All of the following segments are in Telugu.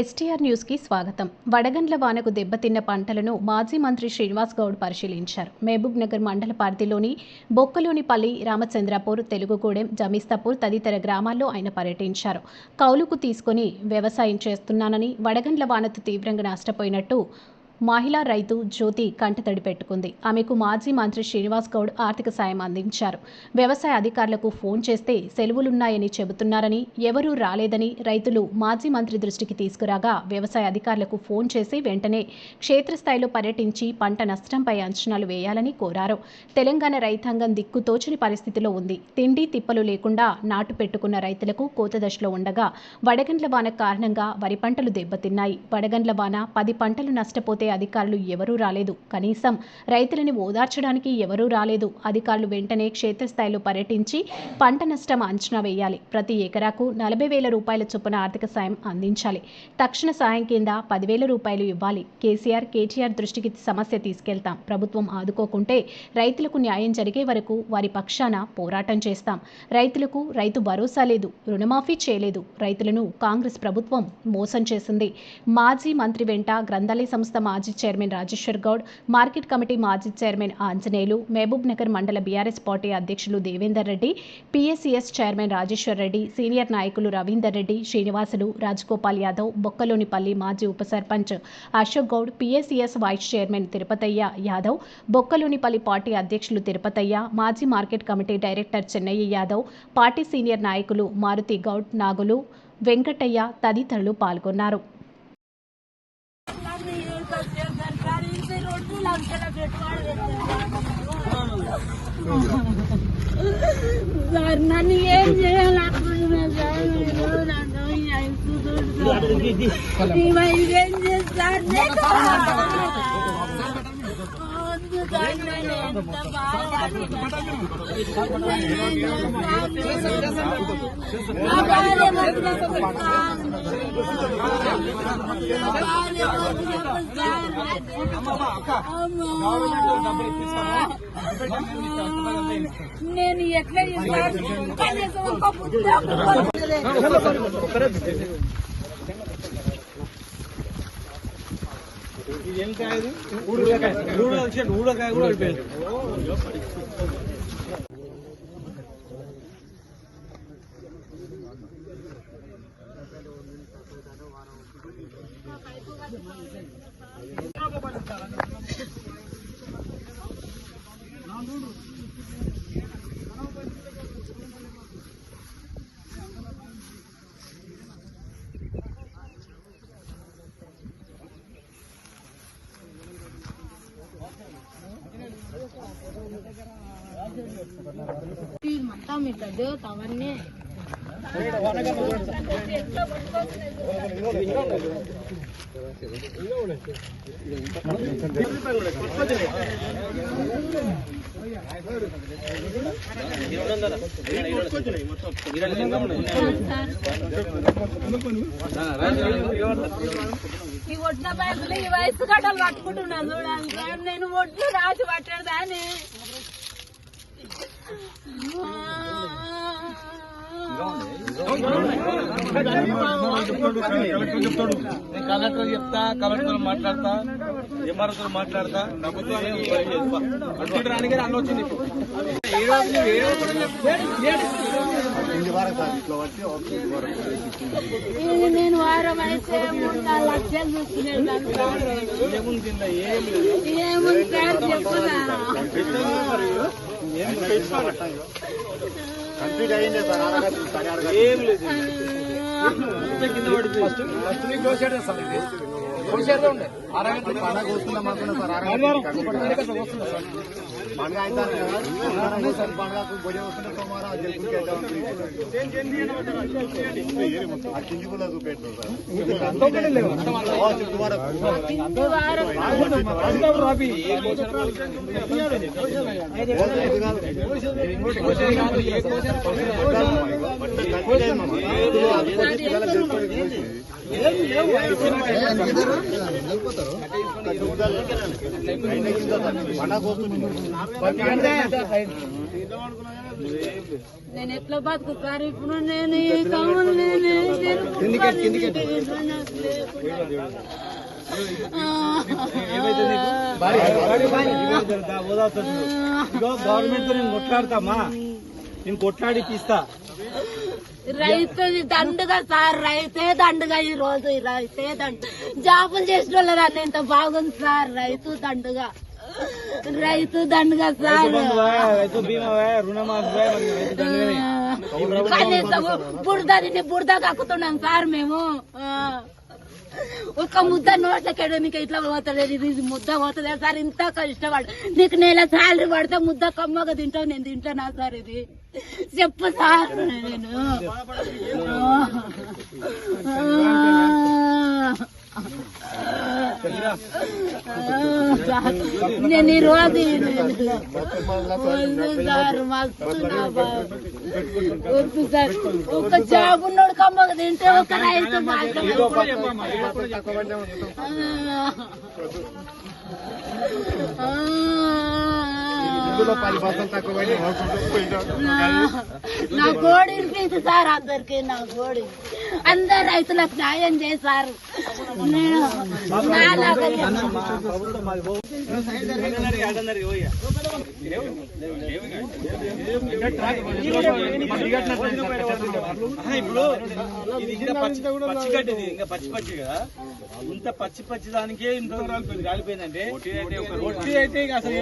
ఎస్టీఆర్ న్యూస్కి స్వాగతం. వడగండ్ల వానకు దెబ్బతిన్న పంటలను మాజీ మంత్రి శ్రీనివాస్ గౌడ్ పరిశీలించారు. మహబూబ్ నగర్ మండల పరిధిలోని బొక్కలోనిపల్లి రామచంద్రపూర్ తెలుగుగూడెం జమీస్తాపూర్ తదితర గ్రామాల్లో ఆయన పర్యటించారు. కౌలుకు తీసుకొని వ్యవసాయం చేస్తున్నానని వడగండ్ల వానతో తీవ్రంగా నష్టపోయినట్టు మహిళా రైతు జ్యోతి కంటతడి పెట్టుకుంది. ఆమెకు మాజీ మంత్రి శ్రీనివాస్ గౌడ్ ఆర్థిక సాయం అందించారు. వ్యవసాయ అధికారులకు ఫోన్ చేస్తే సెలవులున్నాయని చెబుతున్నారని ఎవరూ రాలేదని రైతులు మాజీ మంత్రి దృష్టికి తీసుకురాగా వ్యవసాయ అధికారులకు ఫోన్ చేసి వెంటనే క్షేత్రస్థాయిలో పర్యటించి పంట నష్టంపై అంచనాలు వేయాలని కోరారు. తెలంగాణ రైతాంగం దిక్కుతోచని పరిస్థితిలో ఉంది. తిండి తిప్పలు లేకుండా నాటు పెట్టుకున్న రైతులకు కోత దశలో ఉండగా వడగండ్ల వాన కారణంగా వరి పంటలు దెబ్బతిన్నాయి. వడగండ్ల వాన పది పంటలు నష్టపోతే అధికారులు ఎవరూ రాలేదు. కనీసం రైతులని ఓదార్చడానికి ఎవరూ రాలేదు. అధికారులు వెంటనే క్షేత్రస్థాయిలో పర్యటించి పంట నష్టం అంచనా వేయాలి. ప్రతి ఎకరాకు నలభై వేల రూపాయల చొప్పున ఆర్థిక సాయం అందించాలి. తక్షణ సాయం కింద పదివేల రూపాయలు ఇవ్వాలి. కేసీఆర్ కేటీఆర్ దృష్టికి సమస్య తీసుకెళ్తాం. ప్రభుత్వం ఆదుకోకుంటే రైతులకు న్యాయం జరిగే వరకు వారి పక్షాన పోరాటం చేస్తాం. రైతులకు రైతు భరోసా లేదు. రుణమాఫీ చేయలేదు. రైతులను కాంగ్రెస్ ప్రభుత్వం మోసం చేసింది. మాజీ మంత్రి వెంట గ్రంథాలయ సంస్థ మాజీ chairman Rajeshwar Goud market committee మాజీ చైర్మన్ ఆంజనేయులు మహబూబ్ నగర్ మండల బీఆర్ఎస్ పార్టీ అధ్యక్షులు Devender Reddy PSCS chairman Rajeshwar Reddy senior నాయకులు రవీందర్ రెడ్డి శ్రీనివాసులు రాజగోపాల్ యాదవ్ బొక్కలోనిపల్లి మాజీ ఉప sarpanch Ashok Goud PSCS vice chairman Tirupathaiah Yadav Bokkalonipalli party అధ్యక్షులు తిరుపతయ్య మాజీ market committee director Chennaiah Yadav party senior నాయకులు మారుతి గౌడ్ నాగులు వెంకటయ్య తదితరులు పాల్గొన్నారు. సార్ నన్ను ఏం చేయాలనుకుంటున్నాను సార్ మీరు నన్ను ఇదేం చేస్తారు వద్దు సార్ నేను ఎంత బాగా భార్య నేను ఎట్లా ఇస్తాను కనీసం ఒక పుస్తకం ఏం కాయ ఊడకాయ ఊడకాయ ఊడకాయ కూడా అయిపోయింది మొత్తం ఇట్లా దేవత అవన్నీ ఈ ఒడ్ల బ్యాగులు ఈ వయసు గడ్డలు పట్టుకుంటున్నాను చూడాలి నేను ఒడ్లు రాసి పట్టాడు దాన్ని కలెక్టర్ చెప్తా కలెక్టర్ మాట్లాడతా ఎంఆర్ఓ మాట్లాడతా అటు రానికి అన్న వచ్చింది ఇది నేను వారం అయితే మూడు నాలుగు లక్షలు. ఏముంది ఏం లేదు. ఏముంది సార్ చెప్పుదా కంప్లీట్ అయింది సార్ అరగంట సరే అరగంట ఏం లేదు. ఫస్ట్ ఫస్ట్ నీకు క్లోజ్ అనుకున్నా సార్ పండగ అవుతారు కదా సోమవారం వస్తుంది పండగకు భోజనం వస్తుంటే సోమవారం ఆ కింది కూడా చూపెట్టు సార్ నేను ఎట్లా బతుకుతారు? ఇప్పుడు నేను కవులు నేను గవర్నమెంట్తో నేను కొట్లాడతామా? నేను కొట్లాడి ఇప్పిస్తా రైతు దండుగా సార్ రైతే దండుగా ఈ రోజు రైతే దండు. జాబులు చేసిన వాళ్ళ ఎంత బాగుంది సార్ రైతు దండుగా. రైతు దండుగా సార్. కనీసం బురద బురద కక్కుతున్నాం సార్ మేము. ఒక ముద్ద నోట్లకెడనికి ఇట్లా పోతలేదు ఇది ముద్ద పోతుంది సార్ ఇంత కష్టపడు. నీకు నెల సాలరీ పడితే ముద్ద కమ్మగా తింటావు నేను తింటానా సార్ ఇది? చెప్పు సార్ నేను. నేను ఈ రోజు వద్దు సార్ మస్తు నా బాబు. వద్దు సార్ ఒక జాబ్ ఉన్నోడు కమ్మగా తింటే ఒక రైతు మాత్రం ఇందులో పది తక్కువ నా గోడి వినిపించు సార్ అందరికి నా గోడి. అందరు రైతులకు న్యాయం చేశారు. నేను ఇప్పుడు ఇది ఇంకా పచ్చి పచ్చి గడ్డి ఇది, ఇంకా పచ్చి పచ్చి కదా ఇంత పచ్చి పచ్చి దానికే ఇంత రాలిపోయింది రాలిపోయిందంటే ఒట్టి అయితే అసలు.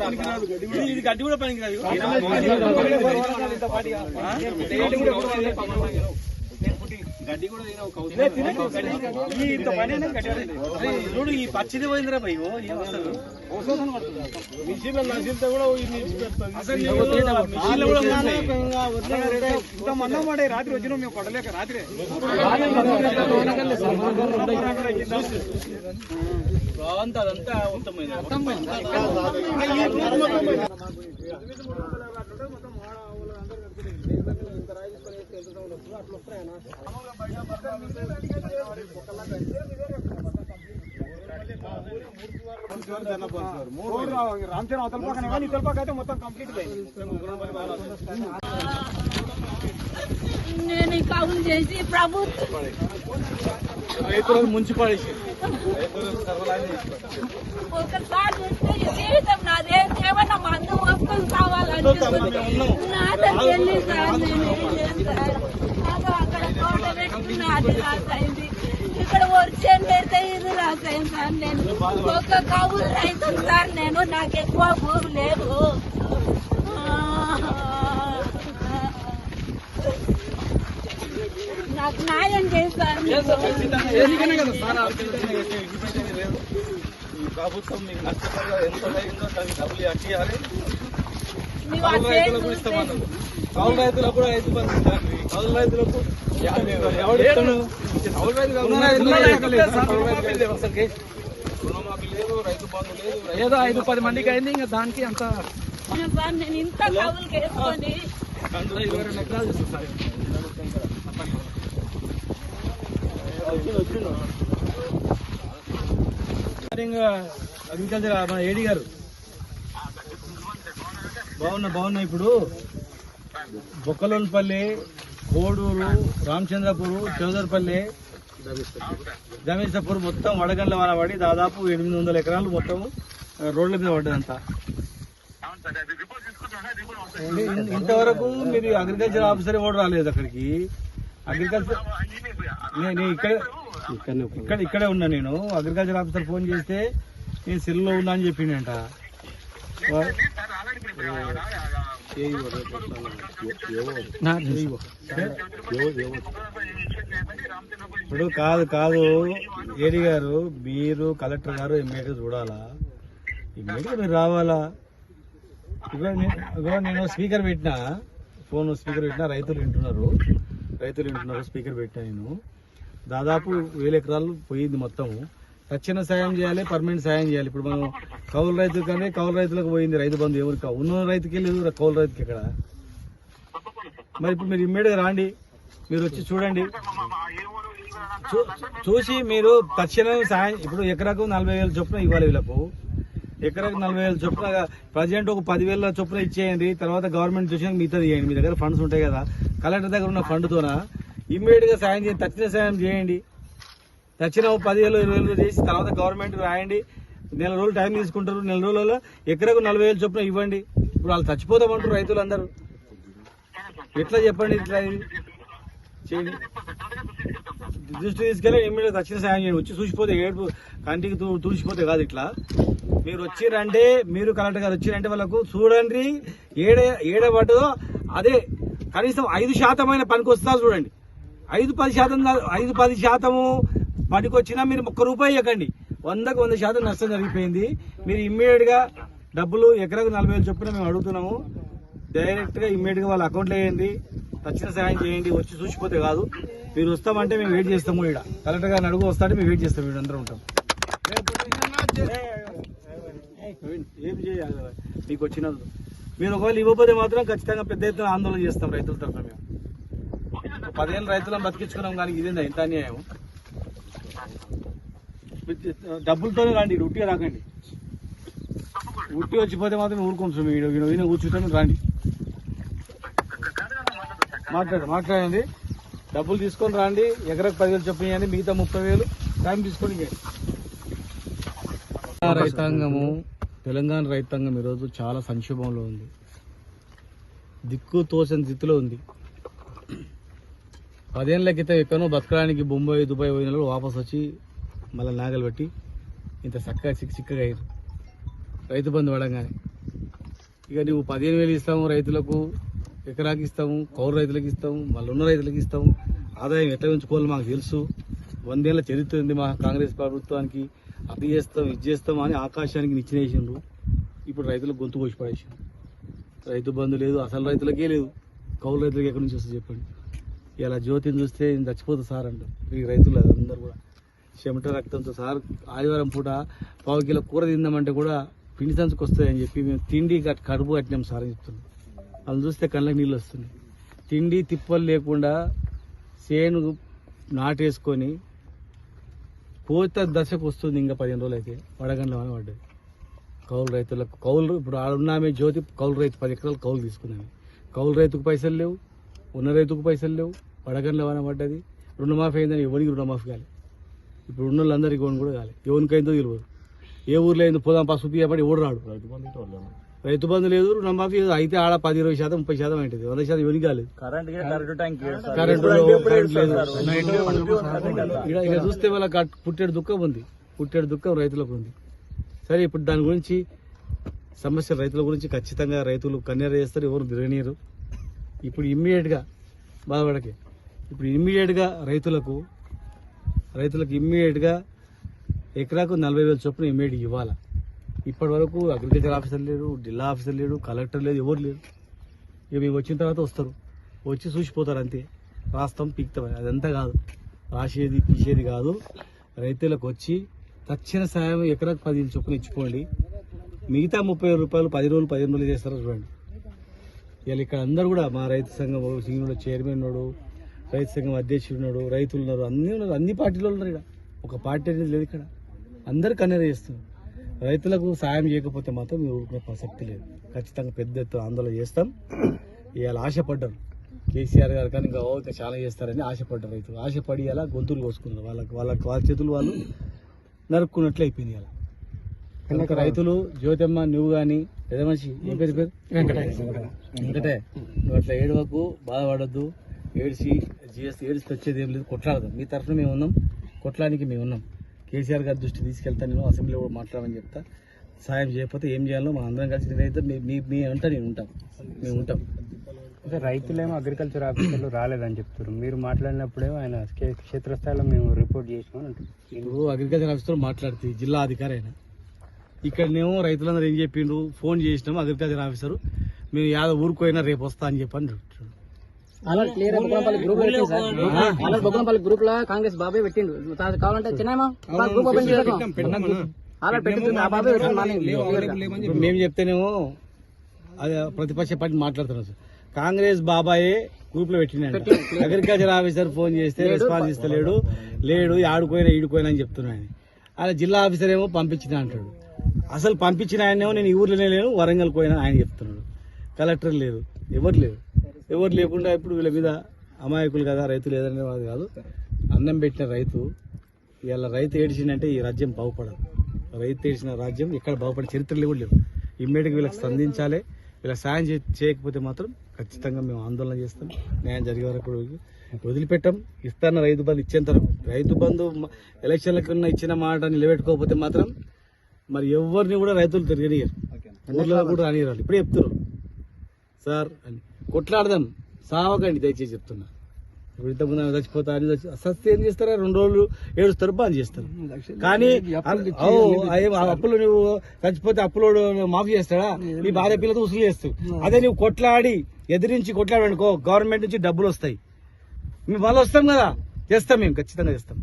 ఇది- గడ్డి కూడా. ఆ? గడ్డి కూడా. ఈ పచ్చిది పోయిందిరా భయ్ ఏం అసలు అసలు నీకు మిషన్లో రాత్రి వచ్చినాం మేము కొట్టలేక రాత్రి అదంతా ఉత్తమైంది రామచంద్ర అవతల పక్కన కానీ ఇతల పక్క అయితే మొత్తం కంప్లీట్ నేను ఈ కవులు చేసి ప్రభుత్వం రైతులను ముంచి పడేసి ఒకసారి చెప్తే ఈ జీవితం నాదే ఏమన్నా మందు వస్తువులు కావాలని నాతో వెళ్ళి సార్ నేను ఏం చేయను సార్. నాకు అక్కడ తోట పెట్టుకున్న అది రాసైంది ఇక్కడ వర్షం పెడితే ఇది రాసాయింది సార్ నేను. ఒక కవులు రైతు సార్ నేను నాకు ఎక్కువ భూమి లేదు. నాకు న్యాయం చేస్తారు ప్రభుత్వం మీకు నష్టపరిగా ఎంత అయిందో దానికి డబ్బులు అట్టియాలి కౌలు రైతులకు కూడా రైతు బంధు. కౌలు రైతులకు ఏదో ఐదు పది మందికి అయింది ఇంకా దానికి అంత ఇరవై రెండు అగ్రికల్చర్ మన ఏడి గారు. బాగున్నా బాగున్నా ఇప్పుడు. బొక్కలోనిపల్లి కోడూరు రామచంద్రపూర్ చౌదరిపల్లి జమీసపూర్ మొత్తం వడగండ్ల వాన పడి దాదాపు ఎనిమిది వందల ఎకరాలు మొత్తం రోడ్ల మీద పడ్డదంతా. ఇంతవరకు మీరు అగ్రికల్చర్ ఆఫీసర్ కూడా రాలేదు అక్కడికి? అగ్రికల్చర్ నేను ఇక్కడ ఇక్కడ ఇక్కడే ఉన్నా నేను. అగ్రికల్చర్ ఆఫీసర్ ఫోన్ చేస్తే నేను సెల్లో ఉన్నా అని చెప్పిండంట. ఇప్పుడు కాదు కాదు. ఏడి గారు మీరు కలెక్టర్ గారు ఎమ్మెల్యే చూడాలా? ఇమ్మీడియట్గా మీరు రావాలా? ఇగో నేను స్పీకర్ పెట్టినా. ఫోన్ స్పీకర్ పెట్టినా రైతులు వింటున్నారు. రైతులు వింటున్నారు స్పీకర్ పెట్టినా నేను. దాదాపు వేల ఎకరాలు పోయింది మొత్తం తక్షణ సాయం చేయాలి పర్మనెంట్ సాయం చేయాలి. ఇప్పుడు మనం కౌలు రైతు కానీ కౌలు రైతులకు పోయింది రైతు బంధు ఎవరికి ఉన్న రైతుకి లేదు కౌలు రైతుకి ఇక్కడ మరి ఇప్పుడు మీరు ఇమ్మీడియట్గా రాండి. మీరు వచ్చి చూడండి. చూ- చూసి మీరు తక్షణం సాయం ఇప్పుడు ఎకరాకు నలభై వేలు చొప్పున ఇవ్వాలి వీళ్ళకు. ఎకరాకు నలభై వేలు చొప్పున ప్రజెంట్ ఒక పదివేల చొప్పున ఇచ్చేయండి. తర్వాత గవర్నమెంట్ చూసిన మిగతా ఇవ్వండి. మీ దగ్గర ఫండ్స్ ఉంటాయి కదా. కలెక్టర్ దగ్గర ఉన్న ఫండ్తోన ఇమ్మీడియట్గా సాయం చేయండి తక్షణ సాయం చేయండి. తక్షణ పదివేలు ఇరవై వేలు చేసి తర్వాత గవర్నమెంట్ రాయండి. నెల రోజులు టైం తీసుకుంటారు. నెల రోజులలో ఎకరకు నలభై వేలు చొప్పున ఇవ్వండి. ఇప్పుడు వాళ్ళు చచ్చిపోతామంటారు రైతులు అందరూ. ఎట్లా చెప్పండి ఇట్లా చేయండి. దృష్టి తీసుకెళ్ళి ఇమ్మీడియట్ తక్షణ సాయం చేయండి. వచ్చి చూసిపోతే ఏడుపు కంటికి తూ- తుడిచిపోతే కాదు ఇట్లా. మీరు వచ్చిరంటే మీరు కలెక్టర్ గారు వచ్చిరంటే వాళ్ళకు చూడండి ఏడ ఏడ పడ్డదో అదే కనీసం ఐదు శాతమైన పనికి వస్తారు చూడండి. ఐదు పది శాతం కాదు, ఐదు పది శాతము పనికొచ్చినా మీరు ఒక్క రూపాయి ఇవ్వకండి వందకు వంద శాతం నష్టం జరిగిపోయింది. మీరు ఇమ్మీడియట్గా డబ్బులు ఎకరాకు నలభై వేలు చొప్పున మేము అడుగుతున్నాము. డైరెక్ట్గా ఇమ్మీడియట్గా వాళ్ళ అకౌంట్లో వేయండి. తక్షణ సహాయం చేయండి. వచ్చి చూసిపోతే కాదు. మీరు వస్తామంటే మేము వెయిట్ చేస్తాము ఇక్కడ కలెక్టర్ గారిని అడుగు వస్తాంటే మేము వెయిట్ చేస్తాం వీడు అందరూ ఉంటాం. ఏం చేయాలి? మీకు వచ్చినందుకు మీరు ఒకవేళ ఇవ్వకపోతే మాత్రం ఖచ్చితంగా పెద్ద ఎత్తున ఆందోళన చేస్తాం రైతుల తరఫున మేము. పదిహేను రైతులను బతికించుకున్నాం కానీ ఇదేందా ఇంత అన్యాయం? డబ్బులతోనే రండి ఉట్టిగా రాకండి. ఉట్టి వచ్చిపోతే మాత్రం ఊరుకోండి మీరు ఈయన కూర్చుంటాను రండి. మాట్లాడు మాట్లాడండి. డబ్బులు తీసుకొని రండి ఎకరకు పదివేలు చొప్పున ఇవ్వండి మిగతా ముప్పై వేలు టైం తీసుకొని రైతాంగము తెలంగాణ రైతాంగం ఈరోజు చాలా సంక్షోభంలో ఉంది. దిక్కు తోచని స్థితిలో ఉంది. పదేళ్ళ క్రితం ఎక్కడో బతకడానికి బొంబాయి దుబాయ్ పోయిన వాపసు వాపస్ వచ్చి మళ్ళీ నాగలు పెట్టి ఇంత చక్కగా చిక్క చిక్కగా అయ్యారు. రైతు బంధు పడంగానే. ఇక నువ్వు పదిహేను వేలు ఇస్తాము రైతులకు ఎకరాకి ఇస్తాము కౌలు రైతులకు ఇస్తాము మళ్ళీ ఉన్న రైతులకు ఇస్తాము. ఆదాయం ఎట్లా ఉంచుకోవాలో మాకు తెలుసు. వందేళ్ళ చరిత్ర ఉంది మా కాంగ్రెస్ ప్రభుత్వానికి. అది చేస్తాం ఇది చేస్తాం అని ఆకాశానికి నిచ్చినేసిండ్రు ఇప్పుడు రైతులకు గొంతు కోసి పడేసిండ్రు. రైతు బంధు లేదు అసలు రైతులకే లేదు. కౌలు రైతులకి ఎక్కడి నుంచి వస్తుంది చెప్పండి? ఇలా జ్యోతిని చూస్తే నేను చచ్చిపోతా సార్ అంటారు ఈ రైతులు అందరు కూడా. చెమట రక్తంతో సార్ ఆదివారం పూట పావు కిలో కూర తిందామంటే కూడా పిండి సంచుకు వస్తాయని చెప్పి మేము తిండి కడుపు కట్టినాం సార్ అని చెప్తున్నాం. వాళ్ళు చూస్తే కళ్ళకి నీళ్ళు వస్తున్నాయి. తిండి తిప్పలు లేకుండా చేను నాటేసుకొని కోత దశకు వస్తుంది ఇంకా పదిహేను రోజులు అయితే వడగండ్ల అని పడ్డది. కౌలు రైతులకు కౌలు ఇప్పుడు ఆడున్నామే జ్యోతి కౌలు రైతు పది ఎకరాలు కౌలు తీసుకున్నాము. కౌలు రైతుకు పైసలు లేవు ఉన్న రైతుకు పైసలు లేవు. వడగండ్ల వాన పడ్డది రుణమాఫీ అయిందని ఎవరికి రుణమాఫీ కాలే. ఇప్పుడు ఉన్న వాళ్ళందరికీ ఎవరిని కూడా కాలే. ఎవరికైందో తెలియదు? ఏ ఊర్లో అయిందో పోదాం పసుపు ఇవ్వబడి ఎవడు రాడు? రైతు బంధు లేదు రుణమాఫీ లేదు. అయితే ఆడ పది ఇరవై శాతం ముప్పై శాతం ఏంటిది వంద శాతం ఎవరికి కాలేదు? కరెంటు కరెంట్ లేదు ఇక ఇక చూస్తే వాళ్ళకి అట్- పుట్టేడు దుఃఖం ఉంది. పుట్టేడు దుఃఖం రైతులకు ఉంది. సరే ఇప్పుడు దాని గురించి సమస్య రైతుల గురించి ఖచ్చితంగా రైతులు కన్నెర చేస్తారు ఎవరు తిరగనీయరు. ఇప్పుడు ఇమ్మీడియట్గా బాధపడకే. ఇప్పుడు ఇమ్మీడియట్గా రైతులకు రైతులకు ఇమ్మీడియట్గా ఎకరాకు నలభై వేల చొప్పున ఇమ్మీడియట్ ఇవ్వాలి? ఇప్పటి వరకు అగ్రికల్చర్ ఆఫీసర్ లేడు జిల్లా ఆఫీసర్ లేడు కలెక్టర్ లేదు ఎవరు లేరు. ఇక మేము వచ్చిన తర్వాత వస్తారు. వచ్చి చూసిపోతారు అంతే. రాస్తాం పీక్తాం. అదంతా కాదు. రాసేది పీసేది కాదు. రైతులకు వచ్చి తక్షణ సాయం ఎకరాకు పది చొప్పున ఇచ్చుకోండి. మిగతా ముప్పై వేల రూపాయలు పది రోజులు పదిహేను రోజులు చేస్తారో చూడండి. వీళ్ళు ఇక్కడ అందరూ కూడా మా రైతు సంఘం సింగుడు చైర్మన్ వాడు రైతు సంఘం అధ్యక్షుడు ఉన్నాడు రైతులు ఉన్నారు అన్ని ఉన్నారు అన్ని పార్టీలు ఉన్నారు ఇక్కడ. ఒక పార్టీ అనేది లేదు ఇక్కడ. అందరు కన్నెర చేస్తున్నారు రైతులకు సాయం చేయకపోతే మాత్రం మీరు ఊరుకునే ప్రసక్తి లేదు. ఖచ్చితంగా పెద్ద ఎత్తున ఆందోళన చేస్తాం. ఇవాళ ఆశపడ్డారు. కేసీఆర్ గారు కానీ ఇంకా ఇంకా చాలా చేస్తారని ఆశపడ్డారు రైతులు. ఆశపడి అలా గొంతులు కోసుకున్నారు. వాళ్ళకి వాళ్ళకి వాళ్ళ చేతులు వాళ్ళు నరుక్కున్నట్లు అయిపోయింది అలా కనుక రైతులు జ్యోతమ్మ నువ్వు కానీ పెద్ద మనిషి ఏం పేరు పేరు? వెంకటే నువ్వు అట్లా ఏడవకు బాధపడద్దు. ఏడిసి జిఎస్ ఏడిసి వచ్చేది ఏం లేదు. కొట్లాడదాం. మీ తరఫున మేము ఉన్నాం. కొట్లాడానికి మేము ఉన్నాం. కేసీఆర్ గారి దృష్టి తీసుకెళ్తాను నేను అసెంబ్లీలో కూడా మాట్లాడమని చెప్తా. సాయం చేయకపోతే ఏం చేయాలో మన అందరం కలిసి నేనైతే మీ మీ మీ అంట నేను ఉంటాం. మేము ఉంటాం. అంటే రైతులేమో అగ్రికల్చర్ ఆఫీసర్లు రాలేదని చెప్తారు మీరు మాట్లాడినప్పుడేమో ఆయన క్షే- క్షేత్రస్థాయిలో మేము రిపోర్ట్ అంటారు ఇప్పుడు అగ్రికల్చర్ ఆఫీసర్ మాట్లాడుతుంది జిల్లా అధికారి అయినా ఇక్కడనేమో రైతులందరూ ఏం చెప్పిండ్రు? ఫోన్ చేసినాం అగ్రికల్చర్ ఆఫీసర్ మేము యాద ఊరుకోయినా రేపు వస్తా అని చెప్పని చెప్తున్నాడు. గ్రూప్ బొగ్గంపల్లి గ్రూప్లో కాంగ్రెస్ బాబాయ్ పెట్టిండు. తా- కావాలంటే చిన్న గ్రూప్ ఓపెన్ అలా పెట్టుతుంది ఆ బాబాయ్ మేము చెప్తేనేమో అది ప్రతిపక్ష పార్టీ మాట్లాడుతున్నారు సార్. కాంగ్రెస్ బాబాయే గ్రూప్లో పెట్టినాడు అగ్రికల్చర్ ఆఫీసర్ ఫోన్ చేస్తే రెస్పాన్స్ ఇస్తలేడు లేడు ఆడుకోయినా ఈడుకోయినా అని చెప్తున్నాడు ఆయన. అలా జిల్లా ఆఫీసర్ ఏమో పంపించిన అంటాడు. అసలు పంపించిన ఆయనేమో నేను ఈ ఊర్లోనే లేను వరంగల్ పోయినా ఆయన చెప్తున్నాడు. కలెక్టర్ లేరు ఎవరు లేరు. ఎవరు లేకుండా ఇప్పుడు వీళ్ళ మీద అమాయకులు కదా రైతు లేదనే వాడు కాదు. అన్నం పెట్టిన రైతు ఇవాళ రైతు ఏడిచిందంటే ఈ రాజ్యం బాగుపడదు. రైతు ఏడిచిన రాజ్యం ఎక్కడ బాగుపడే చరిత్రలు కూడా లేవు. ఇమ్మీడియట్గా వీళ్ళకి స్పందించాలి. వీళ్ళకి సాయం చేయకపోతే మాత్రం ఖచ్చితంగా మేము ఆందోళన చేస్తాం. న్యాయం జరిగే వరకు వదిలిపెట్టాం. ఇస్తాన రైతు బంధు ఇచ్చేంత వరకు. రైతు బంధు ఎలక్షన్లకు ఇచ్చిన మాట నిలబెట్టుకోకపోతే మాత్రం మరి ఎవరిని కూడా రైతులు తిరగనియరు ఊర్లో కూడా రానియరు ఇప్పుడే చెప్తున్నారు. సార్ అని. కొట్లాడదాం. సావకండి దయచేసి చెప్తున్నా. ఇప్పుడు ఇంతకుముందు ఆమె చచ్చిపోతా అని చచ్చి ఏం చేస్తారా? రెండు రోజులు ఏడుస్తారు బాగా చేస్తారు. కానీ అప్పులు నువ్వు చచ్చిపోతే అప్పులో మాఫీ చేస్తాడా? నీ భార్య పిల్లతో ఉసులు చేస్తావు అదే నువ్వు కొట్లాడి ఎదిరించి కొట్లాడనుకో గవర్నమెంట్ నుంచి డబ్బులు వస్తాయి. మేము వాళ్ళు వస్తాం కదా? చేస్తాం మేము ఖచ్చితంగా చేస్తాం.